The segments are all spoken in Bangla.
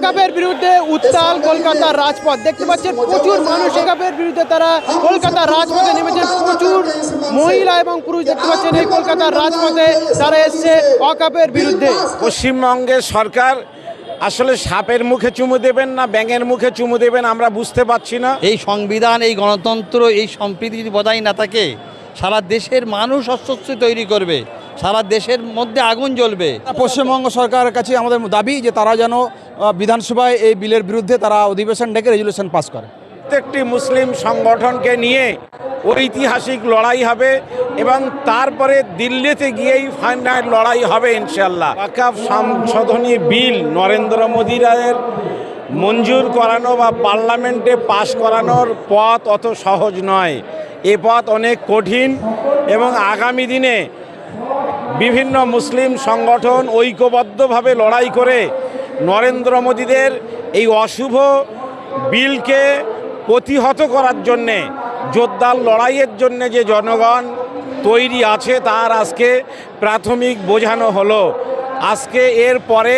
ওয়াকাবের বিরুদ্ধে উত্তাল কলকাতার রাজপথ। দেখতে পাচ্ছেন প্রচুর মানুষ ওয়াকাবের বিরুদ্ধে তারা কলকাতার রাজপথে নেমেছেন। প্রচুর মহিলা এবং পুরুষ দেখতে পাচ্ছেন এই কলকাতার রাজপথে তারা এসছে অকাপের বিরুদ্ধে। পশ্চিমবঙ্গের সরকার আসলে সাপের মুখে চুমু দেবেন না ব্যাঙের মুখে চুমু দেবেন আমরা বুঝতে পারছি না। এই সংবিধান এই গণতন্ত্র এই সম্প্রীতি যদি বজায় না থাকে সারা দেশের মানুষ অস্বস্তি তৈরি করবে। সারা দেশের মধ্যে আগুন জ্বলবে। পশ্চিমবঙ্গ সরকারের কাছে আমাদের দাবি যে তারা যেন বিধানসভায় এই বিলের বিরুদ্ধে তারা অধিবেশন ডেকে রেজুলেশন পাস করে। প্রত্যেকটি মুসলিম সংগঠনকে নিয়ে ঐতিহাসিক লড়াই হবে এবং তারপরে দিল্লিতে গিয়েই ফাইনাল লড়াই হবে ইনশাল্লাহ ওয়াকাফ সংশোধনী বিল নরেন্দ্র মোদীর মঞ্জুর করানো বা পার্লামেন্টে পাশ করানোর পথ অত সহজ নয়। এ পথ অনেক কঠিন এবং আগামী দিনে বিভিন্ন মুসলিম সংগঠন ঐক্যবদ্ধভাবে লড়াই করে নরেন্দ্র মোদীদের এই অশুভ বিলকে প্রতিহত করার জন্যে, জোরদার লড়াইয়ের জন্যে যে জনগণ তৈরি আছে, তার আজকে প্রাথমিক বোঝানো হলো। আজকে এর পরে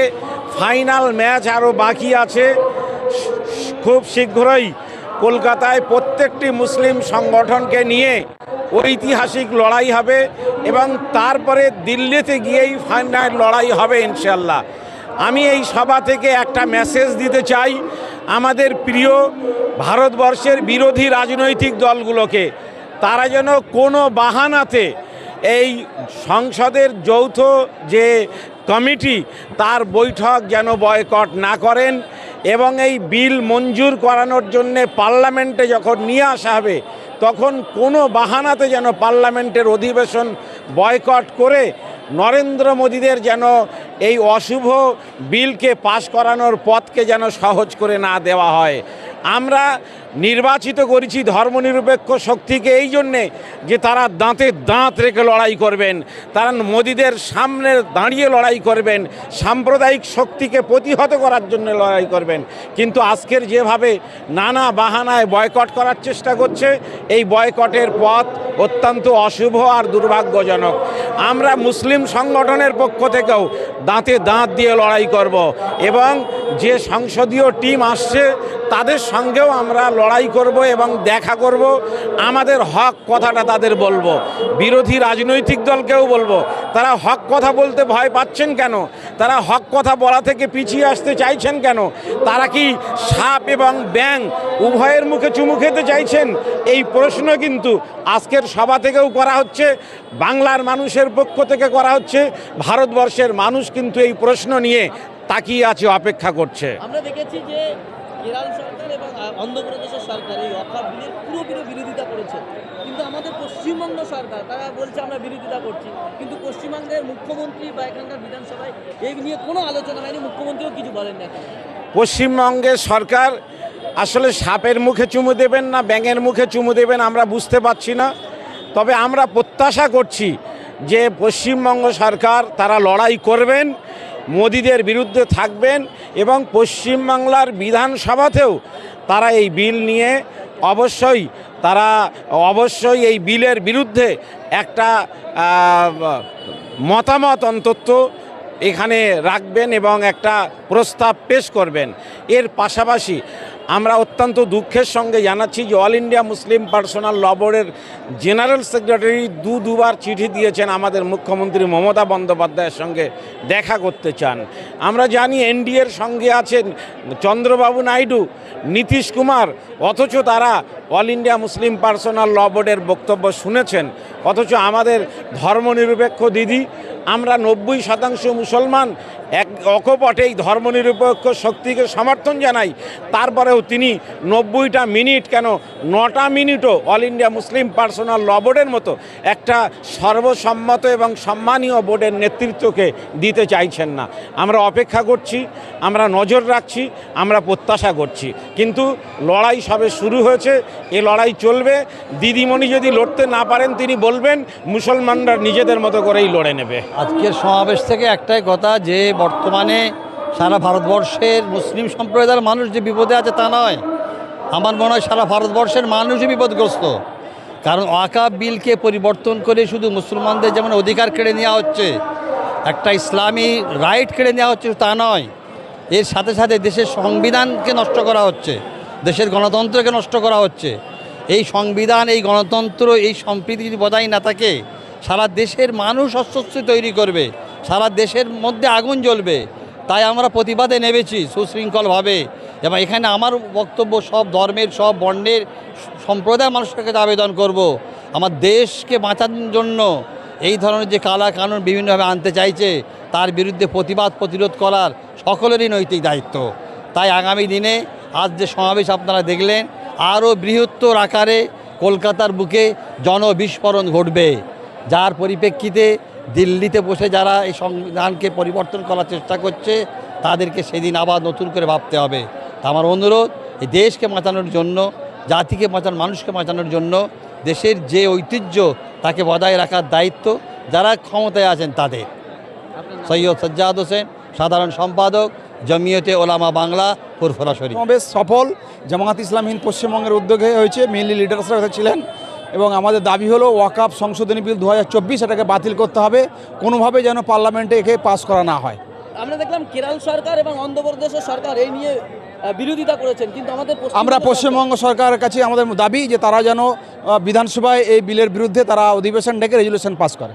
ফাইনাল ম্যাচ আরও বাকি আছে। খুব শীঘ্রই কলকাতায় প্রত্যেকটি মুসলিম সংগঠনকে নিয়ে ঐতিহাসিক লড়াই হবে। এবং তারপরে দিল্লিতে গিয়েই ফাইনাল লড়াই হবে ইনশাল্লাহ আমি এই সভা থেকে একটা মেসেজ দিতে চাই আমাদের প্রিয় ভারতবর্ষের বিরোধী রাজনৈতিক দলগুলোকে। তারা যেন কোনো বাহানাতে এই সংসদের যৌথ যে কমিটি, তার বৈঠক যেন বয়কট না করেন এবং এই বিল মঞ্জুর করানোর জন্যে পার্লামেন্টে যখন নিয়ে আসা হবে, তখন কোনো বাহানাতে যেন পার্লামেন্টের অধিবেশন বয়কট করে নরেন্দ্র মোদীদের যেন এই অশুভ বিলকে পাশ করানোর পথকে যেন সহজ করে না দেওয়া হয়। আমরা নির্বাচিত করেছি ধর্মনিরপেক্ষ শক্তিকে এই জন্যে যে তারা দাঁতে দাঁত রেখে লড়াই করবেন, তারা মোদীদের সামনে দাঁড়িয়ে লড়াই করবেন, সাম্প্রদায়িক শক্তিকে প্রতিহত করার জন্য লড়াই করবেন। কিন্তু আজকের যেভাবে নানা বাহানায় বয়কট করার চেষ্টা করছে, এই বয়কটের পথ অত্যন্ত অশুভ আর দুর্ভাগ্যজনক। আমরা মুসলিম সংগঠনের পক্ষ থেকেও দাঁতে দাঁত দিয়ে লড়াই করব। এবং যে সংসদীয় টিম আসছে, তাদের সঙ্গেও আমরা লড়াই করব এবং দেখা করব। আমাদের হক কথাটা তাদের বলব। বিরোধী রাজনৈতিক দলকেও বলব। তারা হক কথা বলতে ভয় পাচ্ছেন কেন? তারা হক কথা বলা থেকে পিছিয়ে আসতে চাইছেন কেন? তারা কি সাপ এবং ব্যাং উভয়ের মুখে চুমু খেতে চাইছেন? এই প্রশ্ন কিন্তু আজকের সভা থেকেও করা হচ্ছে। বাংলার মানুষের পক্ষ থেকে করা হচ্ছে। ভারতবর্ষের মানুষ কিন্তু এই প্রশ্ন নিয়ে তাকিয়ে আছে অপেক্ষা করছে। আমরা দেখেছি যে কেরল সরকার এবং অন্ধ্রপ্রদেশের সরকার এই অকাপ বিলের পুরোপুরি বিরোধিতা করেছে। কিন্তু আমাদের পশ্চিমবঙ্গ সরকার তারা বলছে আমরা বিরোধিতা করছি। কিন্তু পশ্চিমবঙ্গের মুখ্যমন্ত্রী বা এখানকার বিধানসভায় এই নিয়ে কোনো আলোচনা হয়নি মুখ্যমন্ত্রীও কিছু বলেন না পশ্চিমবঙ্গের সরকার আসলে সাপের মুখে চুমু দেবেন না ব্যাঙের মুখে চুমু দেবেন আমরা বুঝতে পারছি না। তবে আমরা প্রত্যাশা করছি যে পশ্চিমবঙ্গ সরকার তারা লড়াই করবেন, মোদিদের বিরুদ্ধে থাকবেন এবং পশ্চিমবাংলার বিধানসভাতেও তারা এই বিল নিয়ে অবশ্যই তারা অবশ্যই এই বিলের বিরুদ্ধে একটা মতামত অন্তত এখানে রাখবেন এবং একটা প্রস্তাব পেশ করবেন। এর পাশাপাশি আমরা অত্যন্ত দুঃখের সঙ্গে জানাচ্ছি যে all India Muslim personal law বোর্ডের জেনারেল সেক্রেটারি দু দুবার চিঠি দিয়েছেন আমাদের মুখ্যমন্ত্রী মমতা বন্দ্যোপাধ্যায়ের সঙ্গে দেখা করতে চান। আমরা জানি এনডিএর সঙ্গে আছেন চন্দ্রবাবু নাইডু, নীতিশ কুমার, অথচ তারা all India Muslim personal law বোর্ডের বক্তব্য শুনেছেন, অথচ আমাদের ধর্মনিরপেক্ষ দিদি, আমরা নব্বই শতাংশ মুসলমান এক অকপটে এই ধর্মনিরপেক্ষ শক্তিকে সমর্থন জানাই। তারপরেও তিনি নব্বইটা মিনিট কেন নটা মিনিটও all India Muslim personal law বোর্ডের মতো একটা সর্বসম্মত এবং সম্মানীয় বোর্ডের নেতৃত্বকে দিতে চাইছেন না। আমরা অপেক্ষা করছি, আমরা নজর রাখছি, আমরা প্রত্যাশা করছি। কিন্তু লড়াই সবে শুরু হয়েছে, এ লড়াই চলবে। দিদিমণি যদি লড়তে না পারেন, তিনি বলবেন, মুসলমানরা নিজেদের মতো করেই লড়ে নেবে। আজকের সমাবেশ থেকে একটাই কথা, যে বর্তমানে সারা ভারতবর্ষের মুসলিম সম্প্রদায়ের মানুষ যে বিপদে আছে তা নয়। আমার মনে হয় সারা ভারতবর্ষের মানুষই বিপদগ্রস্ত। কারণ ওয়াকাব বিলকে পরিবর্তন করে শুধু মুসলমানদের যেমন অধিকার কেড়ে নেওয়া হচ্ছে, একটা ইসলামী রাইট কেড়ে নেওয়া হচ্ছে তা নয়। এর সাথে সাথে দেশের সংবিধানকে নষ্ট করা হচ্ছে, দেশের গণতন্ত্রকে নষ্ট করা হচ্ছে। এই সংবিধান, এই গণতন্ত্র, এই সম্প্রীতি যদি বজায় না থাকে, সারা দেশের মানুষ অস্বস্তি তৈরি করবে। সারা দেশের মধ্যে আগুন জ্বলবে। তাই আমরা প্রতিবাদে নেমেছি সুশৃঙ্খলভাবে। এবং এখানে আমার বক্তব্য সব ধর্মের, সব বর্ণের সম্প্রদায়ের মানুষের কাছে আবেদন করব। আমার দেশকে বাঁচানোর জন্য এই ধরনের যে কালা কানুন বিভিন্নভাবে আনতে চাইছে, তার বিরুদ্ধে প্রতিবাদ প্রতিরোধ করার সকলেরই নৈতিক দায়িত্ব। তাই আগামী দিনে আজ যে সমাবেশ আপনারা দেখলেন, আরও বৃহত্তর আকারে কলকাতার বুকে জনবিস্ফোরণ ঘটবে। যার পরিপ্রেক্ষিতে দিল্লিতে বসে যারা এই সংবিধানকে পরিবর্তন করার চেষ্টা করছে, তাদেরকে সেদিন আবার নতুন করে ভাবতে হবে। তা আমার অনুরোধ, এই দেশকে বাঁচানোর জন্য, জাতিকে বাঁচানোর মানুষকে বাঁচানোর জন্য, দেশের যে ঐতিহ্য, তাকে বজায় রাখার দায়িত্ব যারা ক্ষমতায় আছেন তাদের। সৈয়দ সজ্জাদ হোসেন, সাধারণ সম্পাদক, জমিয়তে ওলামা বাংলা ফুরফুরা শরীফ। সমাবেশ সফল। জামাত ইসলাম হিন্দ পশ্চিমবঙ্গের উদ্যোগে হয়েছে মেনলি লিডার্সরা ছিলেন এবং আমাদের দাবি হলো ওয়াকাপ সংশোধনী বিল দু হাজার চব্বিশ এটাকে বাতিল করতে হবে। কোনোভাবে যেন পার্লামেন্টে একে পাস করা না হয়। আমরা দেখলাম কেরাল সরকার এবং অন্ধ্রপ্রদেশের সরকার এই নিয়ে বিরোধিতা করেছেন কিন্তু আমাদের আমরা পশ্চিমবঙ্গ সরকারের কাছে আমাদের দাবি যে তারা যেন বিধানসভায় এই বিলের বিরুদ্ধে তারা অধিবেশন ডেকে রেজুলেশন পাস করে।